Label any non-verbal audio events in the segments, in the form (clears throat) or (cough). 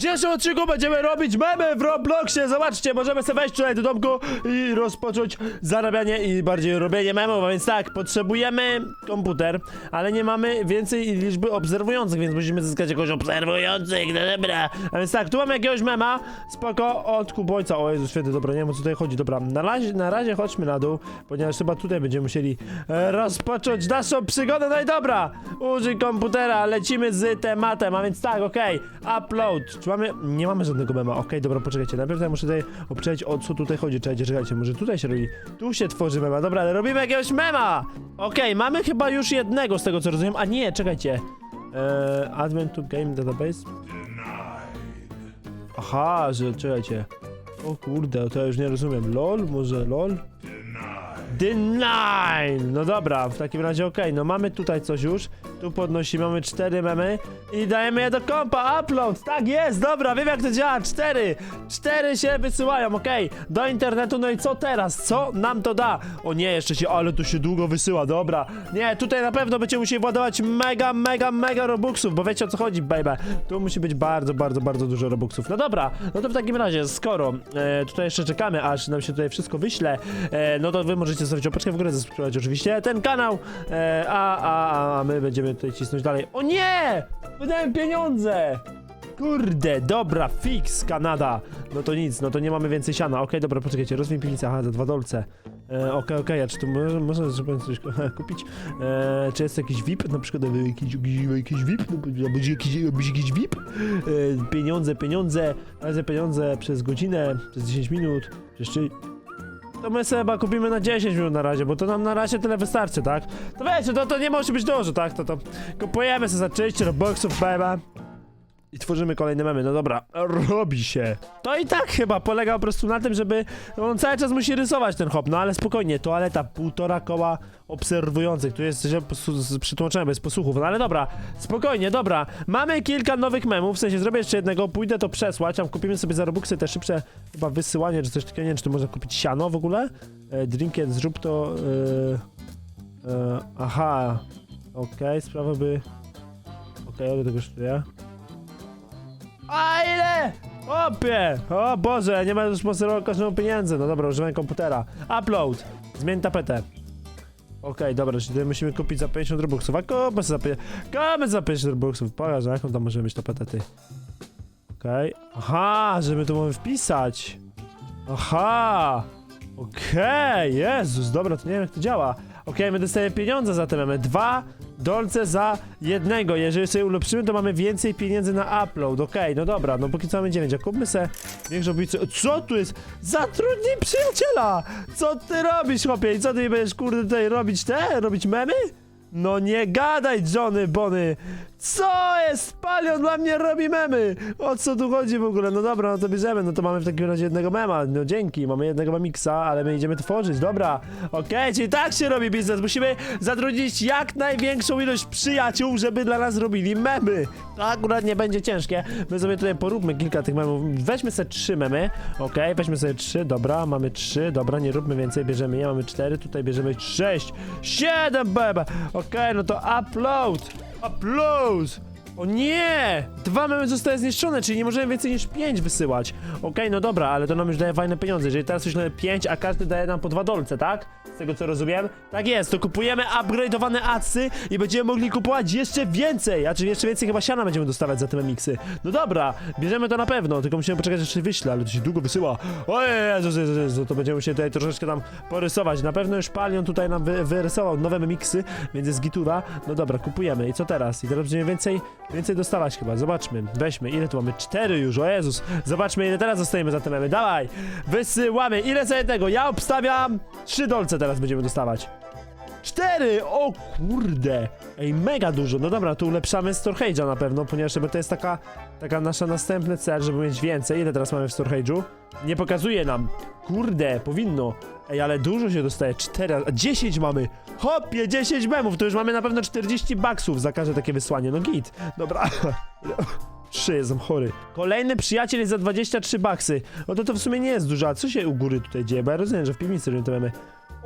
Dzisiejszym odcinku będziemy robić memy w Robloxie. Zobaczcie, możemy sobie wejść tutaj do domku i rozpocząć zarabianie i bardziej robienie memów. A więc tak, potrzebujemy komputer, ale nie mamy więcej liczby obserwujących, więc musimy zyskać jakoś obserwujących, no dobra. A więc tak, tu mamy jakiegoś mema, spoko, od kubońca. O Jezu święty, dobra, nie wiem o co tutaj chodzi. Dobra, na razie, na razie chodźmy na dół, ponieważ chyba tutaj będziemy musieli e, rozpocząć naszą przygodę. No i dobra, użyj komputera, lecimy z tematem, a więc tak, okej, upload. Czy mamy, nie mamy żadnego mema, okej, dobra, poczekajcie, najpierw ja muszę tutaj obczaić o co tutaj chodzi, czekajcie, czekajcie, może tutaj się robi, tu się tworzy mema, dobra, ale robimy jakiegoś mema. Okej, mamy chyba już jednego z tego co rozumiem, a nie, czekajcie. Eee, admin to game database. Aha, że czekajcie. O kurde, to ja już nie rozumiem. LOL? Może LOL? Deny! No dobra, w takim razie okej, no mamy tutaj coś już. Tu podnosimy, mamy cztery memy i dajemy je do kompa, upload! Tak jest, dobra, wiem jak to działa, cztery! Cztery się wysyłają, okej, do internetu, no i co teraz? Co nam to da? O nie, jeszcze się, ale to się długo wysyła, dobra. Nie, tutaj na pewno będziemy musieli władować mega, mega, mega robuxów, bo wiecie o co chodzi, baby. Tu musi być bardzo, bardzo, bardzo dużo robuxów. No dobra, no to w takim razie, skoro e, tutaj jeszcze czekamy, aż nam się tutaj wszystko wyśle, e, no to wy możecie zostawić opaczkę w górę, zasubskrybować oczywiście ten kanał, e, a, a, a my będziemy tutaj cisnąć dalej. O nie! Wydałem pieniądze! Kurde, dobra, fix, Kanada. No to nic, no to nie mamy więcej siana. Okej, dobra, poczekajcie, rozwij piwnicę, aha, za dwa dolce. E, Okej, okej, a czy tu może, można żeby coś (laughs) kupić? E, czy jest jakiś VIP? Na przykład e, jakiś, jakiś, jakiś VIP? No, Albo jakiś, jakiś, VIP? E, pieniądze, pieniądze, razy pieniądze przez godzinę, przez 10 minut, przez trzy... To my sobie chyba kupimy na 10 minut na razie, bo to nam na razie tyle wystarczy, tak? To wiecie, to, to nie musi być dużo, tak? To to kupujemy sobie za 30 robuxów, baby. I tworzymy kolejne memy. No dobra, robi się. To i tak chyba polega po prostu na tym, żeby on cały czas musi rysować ten hop, no ale spokojnie, toaleta, półtora koła obserwujących. Tu jest źle przetłumaczone bez posłuchów, no ale dobra, spokojnie, dobra. Mamy kilka nowych memów, w sensie zrobię jeszcze jednego, pójdę to przesłać, tam kupimy sobie za Robuxy te szybsze chyba wysyłanie, czy coś takiego, nie wiem, czy tu można kupić siano w ogóle? E, Drinkiet, zrób to... E, e, aha, okej, sprawa by... Okej, okay, do tego kosztuje. A ile? Opie! O Boże, nie ma sponsorował każdemu pieniędzy. No dobra, używam komputera. Upload. Zmień tapetę. Okej, dobra, czyli tutaj musimy kupić za 50 robuxów. A kupmy za, pie- kupmy za 50 robuxów. Pokaż, jaką tam możemy mieć tapetę, ty. Okej. Aha, że my tu wpisać. Aha. Okej, Jezus, dobra, to nie wiem jak to działa. Okej, my dostajemy pieniądze za te mamy. Dwa dolce za jednego. Jeżeli sobie ulepszymy, to mamy więcej pieniędzy na upload. Okej, no dobra, no póki co mamy 9. A kupmy se większą obiecę. Co tu jest? Zatrudnij przyjaciela! Co ty robisz, chłopie? I co ty będziesz, kurde, tutaj robić te? Robić memy? No nie gadaj, Johnny Bony! Co jest? Palion dla mnie robi memy! O co tu chodzi w ogóle? No dobra, no to bierzemy, no to mamy w takim razie jednego mema. No dzięki, mamy jednego memiksa, ale my idziemy tworzyć, dobra. Okej, czyli tak się robi biznes. Musimy zatrudnić jak największą ilość przyjaciół, żeby dla nas robili memy. To akurat nie będzie ciężkie. My sobie tutaj poróbmy kilka tych memów. Weźmy sobie trzy memy. Okej, weźmy sobie trzy, dobra, mamy trzy, dobra, nie róbmy więcej, bierzemy je, mamy cztery, tutaj bierzemy sześć, siedem, bebe. Okej, no to upload. Upload! O nie! Dwa memy zostały zniszczone, czyli nie możemy więcej niż pięć wysyłać. Okej, no dobra, ale to nam już daje fajne pieniądze. Jeżeli teraz wyślemy pięć, a każdy daje nam po dwa dolce, tak? Z tego co rozumiem. Tak jest, to kupujemy upgrade'owane adsy i będziemy mogli kupować jeszcze więcej. A czy jeszcze więcej chyba siana będziemy dostawać za te memiksy. No dobra, bierzemy to na pewno, tylko musimy poczekać, aż się wyśle, ale to się długo wysyła. Ojej, Jezus, Jezus, Jezus, to będziemy musieli tutaj troszeczkę tam porysować. Na pewno już Palion tutaj nam wy, wyrysował nowe memiksy, więc jest gitura. No dobra, kupujemy. I co teraz? I teraz będziemy więcej, więcej dostawać chyba. Zobaczmy, weźmy. Ile tu mamy? Cztery już, o Jezus. Zobaczmy, ile teraz dostajemy za te memy. Dawaj, wysyłamy. Ile za jednego? Ja obstawiam trzy dolce teraz będziemy dostawać. Cztery! O kurde! Ej, mega dużo. No dobra, tu ulepszamy Storage'a na pewno, ponieważ to jest taka, taka nasza następny cel, żeby mieć więcej. Ile teraz mamy w Storage'u? Nie pokazuje nam. Kurde, powinno. Ej, ale dużo się dostaje. 4, a 10 mamy. Hopie, 10 memów. To już mamy na pewno 40 baksów za każde takie wysłanie. No git. Dobra. (laughs) Trzy, jestem chory. Kolejny przyjaciel jest za 23 baksy. No to to w sumie nie jest dużo. A co się u góry tutaj dzieje? Bo ja rozumiem, że w piwnicy robimy te memy.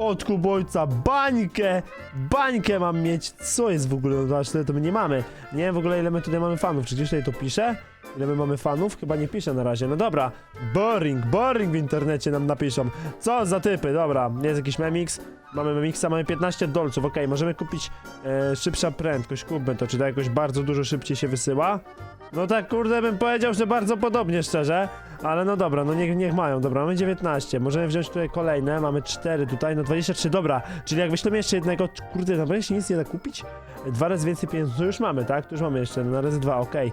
Od kubojca, bańkę! Bańkę mam mieć. Co jest w ogóle? No aż tyle to my nie mamy. Nie wiem w ogóle ile my tutaj mamy fanów. Czy gdzieś tutaj to pisze? Ile my mamy fanów? Chyba nie pisze na razie. No dobra. Boring, boring w internecie nam napiszą. Co za typy, dobra. Jest jakiś memix. Mamy memixa, mamy 15 dolców. Okej, możemy kupić e, szybsza prędkość. Kupmy to. Czy to jakoś bardzo dużo szybciej się wysyła? No tak, kurde, bym powiedział, że bardzo podobnie, szczerze. Ale no dobra, no niech, niech mają. Dobra, mamy 19. Możemy wziąć tutaj kolejne. Mamy 4 tutaj, no 23. Dobra, czyli jak wyślemy jeszcze jednego, kurde, naprawdę się nic nie da kupić? Dwa razy więcej pieniędzy, to już mamy, tak? To już mamy jeszcze, no na razy dwa, okej.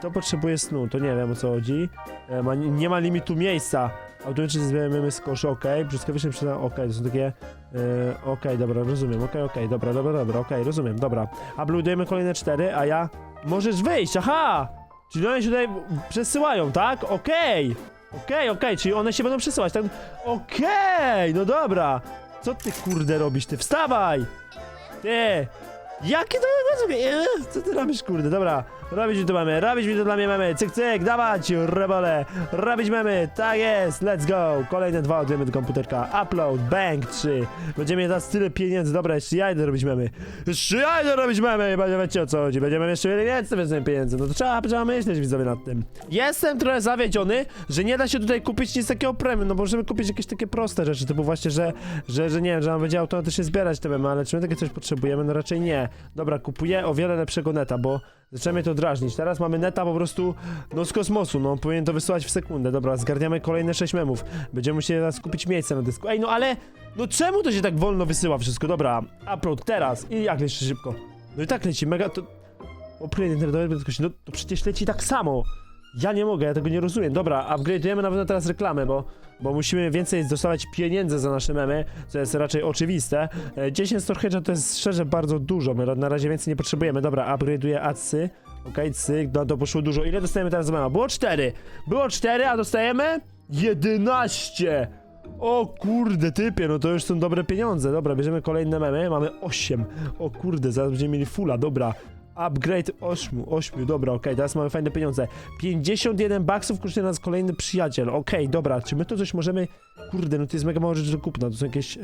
To potrzebuje snu, to nie wiem o co chodzi. E, ma, nie ma limitu miejsca. Automatycznie zbieramy z kosza, okej. Błyskawicznie przyda, okej, to są takie... E, okej, dobra, rozumiem, okej, okej, dobra, dobra, dobra, okej, rozumiem, dobra. Uploadujemy kolejne cztery, a ja... Możesz wyjść, aha! Czyli one się tutaj przesyłają, tak? Okej! Okej, okej, czyli one się będą przesyłać, tak? Okej, no dobra! Co ty kurde robisz, ty? Wstawaj! Ty! Jakie to? Co ty robisz, kurde? Dobra, robić mi to mamy, robić mi to dla mnie mamy, cyk, cyk, dawać, rebole, robić mamy, tak jest, let's go! Kolejne dwa odjemy do komputerka, upload, bank, trzy. Będziemy teraz tyle pieniędzy, dobra, jeszcze ja idę robić mamy. Jeszcze ja idę robić mamy, będzie wiecie o co chodzi, będziemy jeszcze mieli więcej, więcej pieniędzy, no to trzeba, trzeba myśleć widzowie nad tym. Jestem trochę zawiedziony, że nie da się tutaj kupić nic takiego premium, no możemy kupić jakieś takie proste rzeczy, typu właśnie, że, że, że nie wiem, że nam będzie automatycznie zbierać te memy, ale czy my takie coś potrzebujemy? No raczej nie. Dobra, kupuję o wiele lepszego neta, bo zaczęło mnie to drażnić. Teraz mamy neta po prostu, no z kosmosu, no powinien to wysyłać w sekundę. Dobra, zgarniamy kolejne 6 memów. Będziemy musieli teraz kupić miejsce na dysku. Ej, no ale, no czemu to się tak wolno wysyła wszystko? Dobra, upload teraz i jak leci szybko? No i tak leci, mega to... Upgrade prędkości, no to przecież leci tak samo. Ja nie mogę, ja tego nie rozumiem. Dobra, upgrade'ujemy na teraz reklamę, bo, bo musimy więcej dostawać pieniędzy za nasze memy, co jest raczej oczywiste. E, 10 storage'a to jest szczerze bardzo dużo, my na razie więcej nie potrzebujemy. Dobra, upgrade'uję adsy. Okej, cyk, no to poszło dużo. Ile dostajemy teraz mema? Było 4. Było 4, a dostajemy 11. O kurde, typie, no to już są dobre pieniądze. Dobra, bierzemy kolejne memy, mamy 8. O kurde, zaraz będziemy mieli fulla, dobra. Upgrade 8, 8, dobra, okej, teraz mamy fajne pieniądze. 51 baksów kosztuje nas kolejny przyjaciel. Okej, dobra, czy my to coś możemy. Kurde, no to jest mega mało rzeczy do kupna. To są jakieś. e,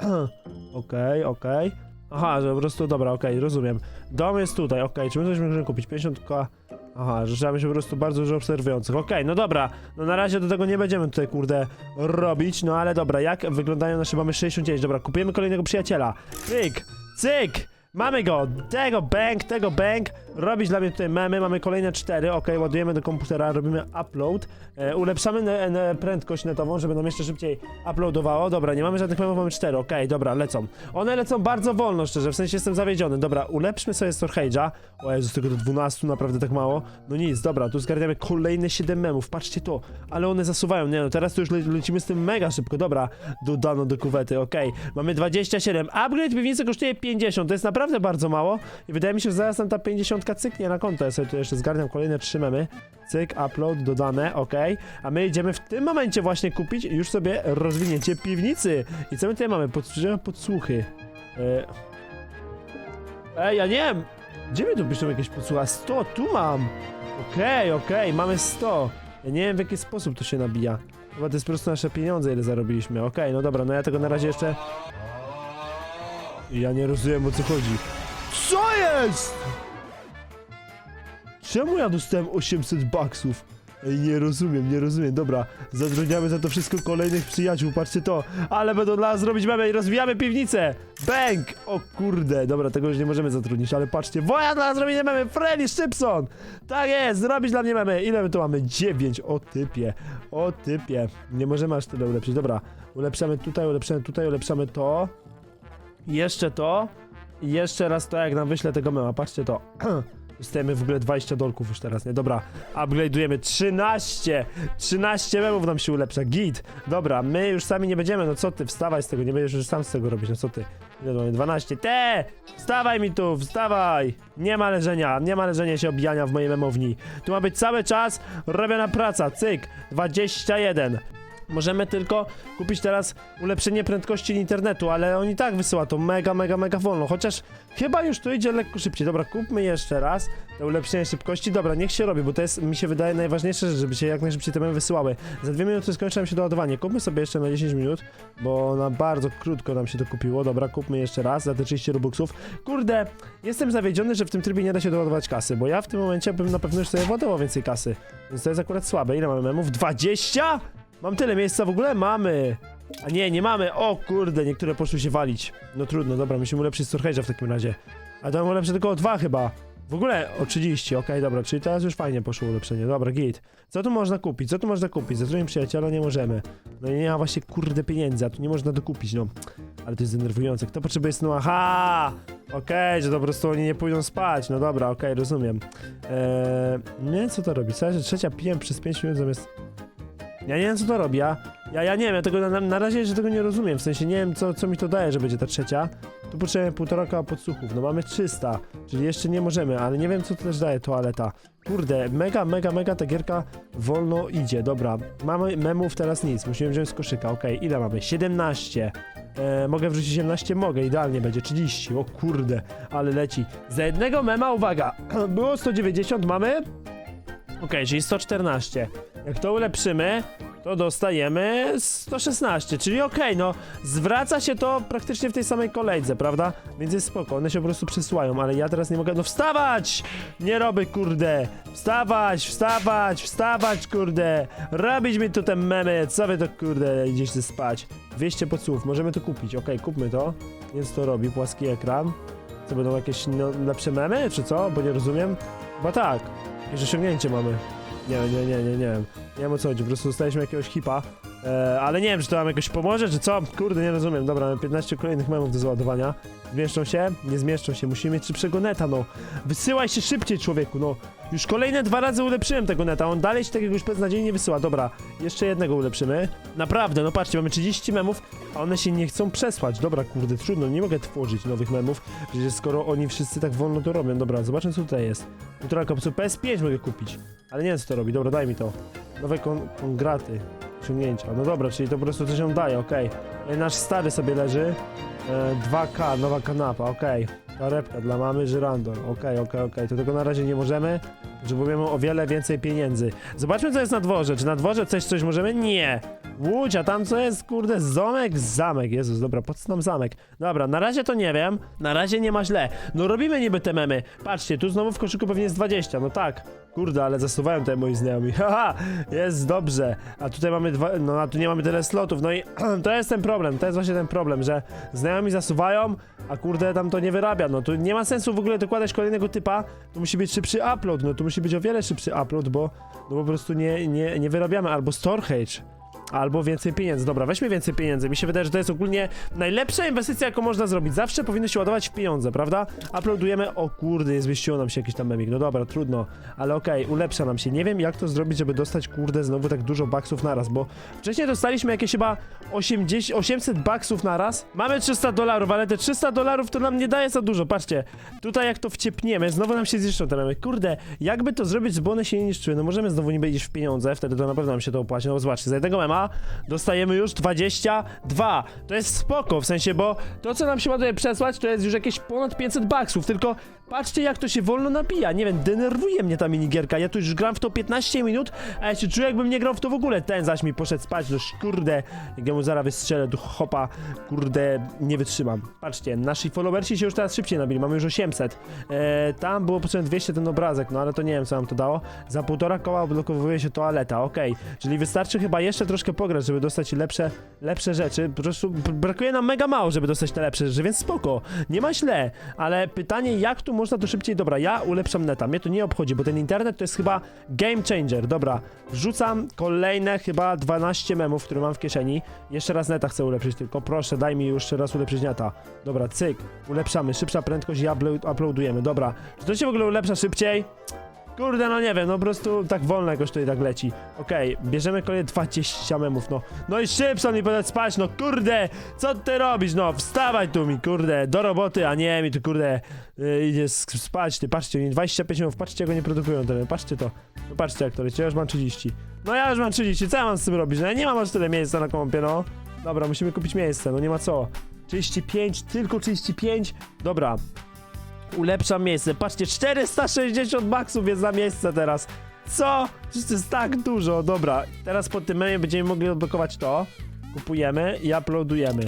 (clears throat) Okej, okej. Aha, że po prostu, dobra, okej, rozumiem. Dom jest tutaj, okej, czy my coś możemy kupić? 50 koła. Aha, że trzeba mieć po prostu bardzo dużo obserwujących. Okej, no dobra, no na razie do tego nie będziemy tutaj, kurde, robić, no ale dobra, jak wyglądają nasze, mamy 69, dobra, kupujemy kolejnego przyjaciela. Cyk, cyk, mamy go, tego bank, tego bank, robić dla mnie tutaj memy, mamy kolejne cztery, okej, ładujemy do komputera, robimy upload, e, ulepszamy ne, ne, prędkość netową, żeby nam jeszcze szybciej uploadowało, dobra, nie mamy żadnych memów, mamy cztery, okej, dobra, lecą. One lecą bardzo wolno, szczerze, w sensie jestem zawiedziony, dobra, ulepszmy sobie storage'a, o Jezu, z tego do 12, naprawdę tak mało, no nic, dobra, tu zgarniamy kolejne 7 memów, patrzcie to, ale one zasuwają, nie no, teraz to już le lecimy z tym mega szybko, dobra, dodano do kuwety, okej, mamy 27, upgrade piwnicy kosztuje 50, to jest naprawdę bardzo mało i wydaje mi się, że zaraz nam ta 50 cyknie na konto, ja sobie tu jeszcze zgarniam kolejne 3 memy, cyk, upload, dodane, okej, a my idziemy w tym momencie właśnie kupić już sobie rozwinięcie piwnicy i co my tutaj mamy, Podsłuchujemy podsłuchy, e... Ej, ja nie wiem, gdzie mi tu piszą jakieś podsłucha? 100, tu mam! Okej, okej, mamy 100. Ja nie wiem w jaki sposób to się nabija. Chyba to jest po prostu nasze pieniądze, ile zarobiliśmy. Okej, no dobra, no ja tego na razie jeszcze... Ja nie rozumiem o co chodzi. Co jest?! Czemu ja dostałem 800 baksów? Ej, nie rozumiem, nie rozumiem. Dobra, zatrudniamy za to wszystko kolejnych przyjaciół, patrzcie to. Ale będą dla nas robić memy i rozwijamy piwnicę. Bang! O kurde, dobra, tego już nie możemy zatrudnić, ale patrzcie. Woja dla nas robi memy, Freddy Szybson! Tak jest, zrobić dla mnie memy. Ile my tu mamy? 9, o typie, o typie. Nie możemy aż tyle ulepszyć. Dobra, ulepszamy tutaj, ulepszamy tutaj, ulepszamy to. Jeszcze to. I jeszcze raz to, jak nam wyślę tego mema. Patrzcie to. (clears throat) Dostajemy w ogóle 20 dolków już teraz, nie? Dobra, upgrade'ujemy 13! 13 memów nam się ulepsza, git! Dobra, my już sami nie będziemy, no co ty, wstawaj z tego, nie będziesz już sam z tego robić, no co ty? Ile mamy? 12, te! Wstawaj mi tu, wstawaj! Nie ma leżenia, nie ma leżenia się obijania w mojej memowni. Tu ma być cały czas robiona praca, cyk! 21. Możemy tylko kupić teraz ulepszenie prędkości internetu, ale on i tak wysyła to mega, mega, mega wolno. Chociaż chyba już to idzie lekko szybciej. Dobra, kupmy jeszcze raz te ulepszenie szybkości. Dobra, niech się robi, bo to jest, mi się wydaje, najważniejsze żeby się jak najszybciej te memy wysyłały. Za dwie minuty skończy nam się doładowanie. Kupmy sobie jeszcze na 10 minut, bo na bardzo krótko nam się to kupiło. Dobra, kupmy jeszcze raz za te 30 robuxów. Kurde, jestem zawiedziony, że w tym trybie nie da się doładować kasy, bo ja w tym momencie bym na pewno już sobie władował więcej kasy. Więc to jest akurat słabe. Ile mamy memów? 20? Mam tyle miejsca w ogóle? Mamy. A nie, nie mamy. O kurde, niektóre poszły się walić. No trudno, dobra, musimy ulepszyć Storage'a w takim razie. A to mam ulepszę tylko o dwa chyba. W ogóle o 30, okej, dobra, czyli teraz już fajnie poszło ulepszenie. Dobra, git. Co tu można kupić? Co tu można kupić? Zatrudnij przyjaciela, nie możemy. No nie ma właśnie kurde pieniędzy, a tu nie można dokupić, no. Ale to jest denerwujące. Kto potrzebuje snu? Aha! Okej, że to po prostu oni nie pójdą spać. No dobra, okej, rozumiem. Eee, nie co to robi. Że trzecia pijem przez 5 minut zamiast... Ja nie wiem co to robi, ja, ja, ja nie wiem, ja tego na, na razie że tego nie rozumiem, w sensie nie wiem co, co mi to daje, że będzie ta trzecia. Tu potrzebujemy półtora koła podsłuchów, no mamy 300, czyli jeszcze nie możemy, ale nie wiem co to też daje toaleta. Kurde, mega, mega, mega ta gierka wolno idzie, dobra, mamy memów teraz nic, musimy wziąć z koszyka, okej, ile mamy? 17. E, mogę wrzucić 17? Mogę, idealnie będzie, 30, o kurde, ale leci. Za jednego mema, uwaga, (clears throat) było 190, mamy? Okej, czyli 114. Jak to ulepszymy, to dostajemy 116, czyli okej, no zwraca się to praktycznie w tej samej kolejce, prawda? Więc jest spoko, one się po prostu przesyłają, ale ja teraz nie mogę, no wstawać! Nie robię, kurde! Wstawać, wstawać, wstawać, kurde! Robić mi tu te memy, co wy to, kurde, idziecie spać? 200 podsłów, możemy to kupić, okej, kupmy to. Więc to robi, płaski ekran. Co będą jakieś no, lepsze memy, czy co? Bo nie rozumiem. Chyba tak. Jakieś osiągnięcie mamy. Nie, nie, nie, nie, nie wiem. Nie wiem o co chodzi, po prostu dostaliśmy jakiegoś hipa. E, ale nie wiem, czy to nam jakoś pomoże, czy co? Kurde, nie rozumiem. Dobra, mamy 15 kolejnych memów do załadowania. Zmieszczą się? Nie zmieszczą się. Musimy mieć szybszego neta, no. Wysyłaj się szybciej, człowieku, no. Już kolejne dwa razy ulepszyłem tego neta. On dalej się takiego już beznadziejnie wysyła. Dobra, jeszcze jednego ulepszymy. Naprawdę, no patrzcie, mamy 30 memów, a one się nie chcą przesłać. Dobra, kurde, trudno, nie mogę tworzyć nowych memów. Przecież skoro oni wszyscy tak wolno to robią. Dobra, zobaczmy co tutaj jest. Półtora kopcu PS5 mogę kupić. Ale nie wiem co to robi. Dobra, daj mi to. Nowe kon kongraty. Osiągnięcia. No dobra, czyli to po prostu coś on daje, okej. Okay. Nasz stary sobie leży. E, 2K, nowa kanapa, okej. Torebka dla mamy, żyrandol. Okej, okej, okej. To tego na razie nie możemy. Potrzebujemy o wiele więcej pieniędzy. Zobaczmy, co jest na dworze. Czy na dworze coś, coś możemy? Nie. Łódź, a tam co jest, kurde, zamek? Zamek, Jezus, dobra, po co nam zamek? Dobra, na razie to nie wiem. Na razie nie ma źle. No robimy niby te memy. Patrzcie, tu znowu w koszyku pewnie jest 20. No tak. Kurde, ale zasuwają tutaj moi znajomi. (laughs) Haha, jest dobrze. A tutaj mamy dwa, no a tu nie mamy tyle slotów. No i (clears throat) to jest ten problem, to jest właśnie ten problem, że znajomi zasuwają, a kurde tam to nie wyrabia. No tu nie ma sensu w ogóle dokładać kolejnego typa. To musi być szybszy upload, no tu musi być o wiele szybszy upload, bo no po prostu nie, nie, nie wyrabiamy. Albo storage. Albo więcej pieniędzy. Dobra, weźmy więcej pieniędzy. Mi się wydaje, że to jest ogólnie najlepsza inwestycja, jaką można zrobić. Zawsze powinno się ładować w pieniądze, prawda? Uploadujemy. O kurde, nie zmieściło nam się jakiś tam memik. No dobra, trudno. Ale okej, ulepsza nam się. Nie wiem, jak to zrobić, żeby dostać, kurde, znowu tak dużo baksów naraz, bo wcześniej dostaliśmy jakieś chyba 80, 800 baksów naraz. Mamy 300 dolarów, ale te 300 dolarów to nam nie daje za dużo. Patrzcie, tutaj jak to wciepniemy, znowu nam się zniszczą te memy. Kurde, jakby to zrobić, żeby one się nie niszczyły? No możemy znowu niby iść w pieniądze, wtedy to na pewno nam się to opłaci. No zobaczcie, za jednego mema dostajemy już 22. To jest spoko, w sensie, bo to co nam się tutaj przesłać, to jest już jakieś ponad 500 baksów, tylko patrzcie jak to się wolno napija. Nie wiem, denerwuje mnie ta minigierka. Ja tu już gram w to 15 minut, a ja się czuję jakbym nie grał w to w ogóle. Ten zaś mi poszedł spać, no kurde, jak ja mu zaraz wystrzelę tu hopa, kurde, nie wytrzymam. Patrzcie, nasi followersi się już teraz szybciej nabili, mamy już 800. E, tam było potrzebne 200 ten obrazek, no ale to nie wiem co nam to dało. Za półtora koła odblokowuje się toaleta, okej. Czyli wystarczy chyba jeszcze troszkę pograć, żeby dostać lepsze, lepsze rzeczy. Po prostu brakuje nam mega mało, żeby dostać te lepsze rzeczy, więc spoko. Nie ma źle, ale pytanie, jak tu można to szybciej... Dobra, ja ulepszam neta, mnie to nie obchodzi, bo ten internet to jest chyba game changer. Dobra, wrzucam kolejne chyba 12 memów, które mam w kieszeni. Jeszcze raz neta chcę ulepszyć, tylko proszę, daj mi jeszcze raz ulepszyć neta. Dobra, cyk, ulepszamy, szybsza prędkość i upload, uploadujemy. Dobra, czy to się w ogóle ulepsza szybciej? Kurde, no nie wiem, no po prostu tak wolno jakoś tutaj tak leci. Okej, bierzemy kolejne 20 memów, no. No i Szybson mi powiedz spać, no kurde, co ty robisz, no, wstawaj tu mi, kurde, do roboty, a nie mi tu, kurde, yy, idzie spać, ty, patrzcie, oni 25 memów, patrzcie jak oni produkują te, patrzcie to. No patrzcie jak to leci, ja już mam 30. No ja już mam 30, co ja mam z tym robić? No ja nie mam aż tyle miejsca na kompie, no. Dobra, musimy kupić miejsce, no nie ma co. 35, tylko 35. Dobra. Ulepszam miejsce. Patrzcie, 460 baksów jest za miejsce teraz. Co? To jest tak dużo. Dobra, teraz po tym memie będziemy mogli odblokować to. Kupujemy i uploadujemy.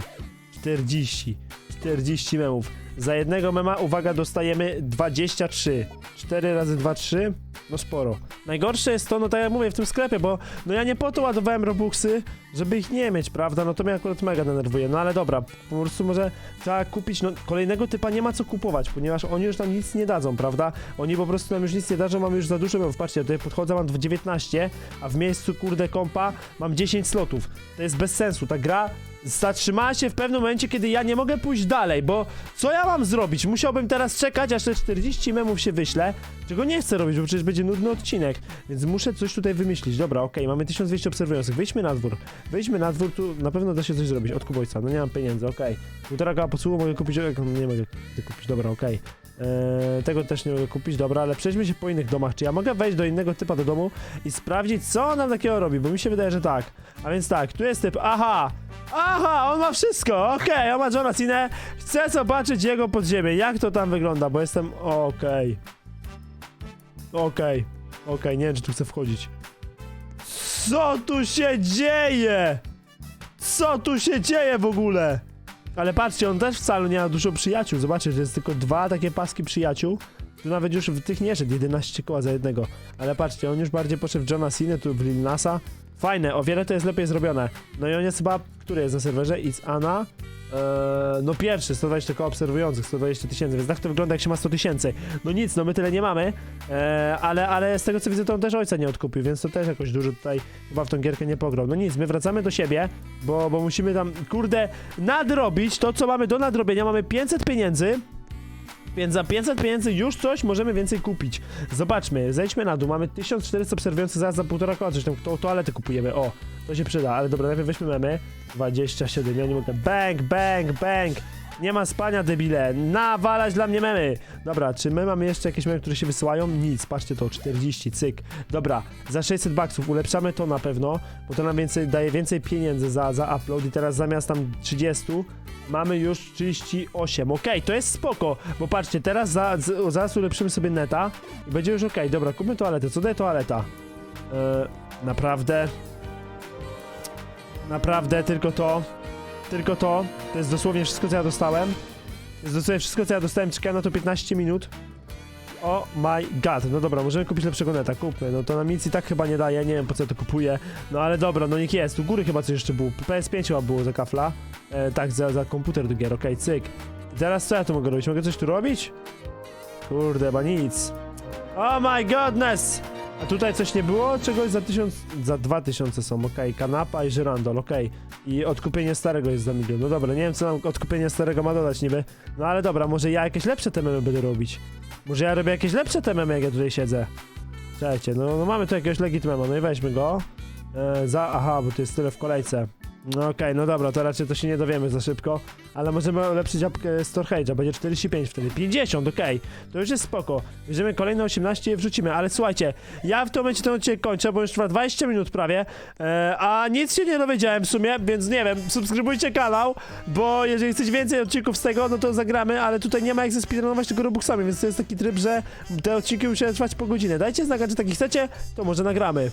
40. 40 memów. Za jednego mema, uwaga, dostajemy 23. 4 razy 2, 3. No sporo. Najgorsze jest to, no tak jak mówię, w tym sklepie, bo no ja nie po to ładowałem robuxy, żeby ich nie mieć, prawda? No to mnie akurat mega denerwuje. No ale dobra, po prostu może trzeba kupić, no kolejnego typa nie ma co kupować, ponieważ oni już nam nic nie dadzą, prawda? Oni po prostu nam już nic nie dadzą, mamy już za dużo memów. Patrzcie, tutaj podchodzę, mam 19, a w miejscu, kurde, kompa mam 10 slotów. To jest bez sensu, ta gra zatrzymała się w pewnym momencie, kiedy ja nie mogę pójść dalej, bo co ja mam zrobić? Musiałbym teraz czekać, aż te 40 memów się wyśle, czego nie chcę robić, bo przecież będzie nudny odcinek, więc muszę coś tutaj wymyślić. Dobra, okej, mamy 1200 obserwujących, wyjdźmy na dwór, wyjdźmy na dwór, tu na pewno da się coś zrobić, odkup ojca, no nie mam pieniędzy, okej. Półtora koła posługu mogę kupić, nie mogę kupić, dobra, okej. Eee, tego też nie mogę kupić, dobra, ale przejdźmy się po innych domach. Czy ja mogę wejść do innego typa do domu i sprawdzić, co on nam takiego robi? Bo mi się wydaje, że tak. A więc tak, tu jest typ, aha! Aha, on ma wszystko, okej, on ma Johna Cena. Chcę zobaczyć jego podziemie, jak to tam wygląda, bo jestem, okej. Okej, okej, nie wiem, czy tu chcę wchodzić. Co tu się dzieje? Co tu się dzieje w ogóle? Ale patrzcie, on też wcale nie ma dużo przyjaciół. Zobaczcie, że jest tylko dwa takie paski przyjaciół. Tu nawet już w tych nie szedł, 11 koła za jednego. Ale patrzcie, on już bardziej poszedł w Johna Cena, tu w Lil Nasa. Fajne, o wiele to jest lepiej zrobione. No i on jest chyba, który jest na serwerze? It's Anna. Eee, no pierwszy, 120 koła obserwujących, 120 tysięcy, więc tak to wygląda jak się ma 100 tysięcy. No nic, no my tyle nie mamy, eee, ale, ale z tego co widzę to on też ojca nie odkupił, więc to też jakoś dużo tutaj chyba w tą gierkę nie pograł. No nic, my wracamy do siebie, bo, bo musimy tam, kurde, nadrobić to co mamy do nadrobienia, mamy 500 pieniędzy, więc za 500 pieniędzy już coś możemy więcej kupić. Zobaczmy, zejdźmy na dół, mamy 1400 obserwujących, zaraz za półtora koła. Coś tam, to, toaletę kupujemy, o, to się przyda, ale dobra, najpierw weźmy memy, 27, ja nie mogę, bang, bang, bang, nie ma spania debile, nawalać dla mnie memy. Dobra, czy my mamy jeszcze jakieś memy, które się wysyłają? Nic, patrzcie to, 40, cyk. Dobra, za 600 baksów ulepszamy to na pewno, bo to nam więcej, daje więcej pieniędzy za, za upload i teraz zamiast tam 30 mamy już 38. Okej, to jest spoko, bo patrzcie, teraz za, z, zaraz ulepszymy sobie neta i będzie już okej. Dobra, kupmy toaletę. Co daje toaleta? Eee, naprawdę? Naprawdę, tylko to? Tylko to? To jest dosłownie wszystko, co ja dostałem? To jest dosłownie wszystko, co ja dostałem. Czekałem na to 15 minut. Oh my god, no dobra, możemy kupić lepszego neta, kupmy, no to nam nic i tak chyba nie daje, nie wiem po co ja to kupuję, no ale dobra, no niech jest, u góry chyba coś jeszcze było, PS5 chyba było za kafla, e, tak, za, za komputer do gier, okej, cyk. I teraz co ja tu mogę robić, mogę coś tu robić? Kurde, chyba nic. Oh my godness! A tutaj coś nie było? Czegoś za tysiąc, za dwa tysiące są, okej, kanapa i żyrandol, okej. I odkupienie starego jest za milion, no dobra, nie wiem co nam odkupienie starego ma dodać niby, no ale dobra, może ja jakieś lepsze te memy będę robić. Może ja robię jakieś lepsze te memy, jak ja tutaj siedzę. Czekajcie, no, no mamy tu jakiegoś legit mema, no i weźmy go. E, za, aha, bo tu jest tyle w kolejce. No okej, no dobra, to raczej to się nie dowiemy za szybko, ale możemy ulepszyć apkę Storage'a, będzie 45 wtedy, 50, okej, to już jest spoko. Bierzemy kolejne 18 i wrzucimy, ale słuchajcie, ja w tym momencie ten odcinek kończę, bo już trwa 20 minut prawie, e, a nic się nie dowiedziałem w sumie, więc nie wiem, subskrybujcie kanał, bo jeżeli chcecie więcej odcinków z tego, no to zagramy, ale tutaj nie ma jak zespeedrunować tego Robuxami, więc to jest taki tryb, że te odcinki muszą trwać po godzinę. Dajcie znać, czy taki chcecie, to może nagramy.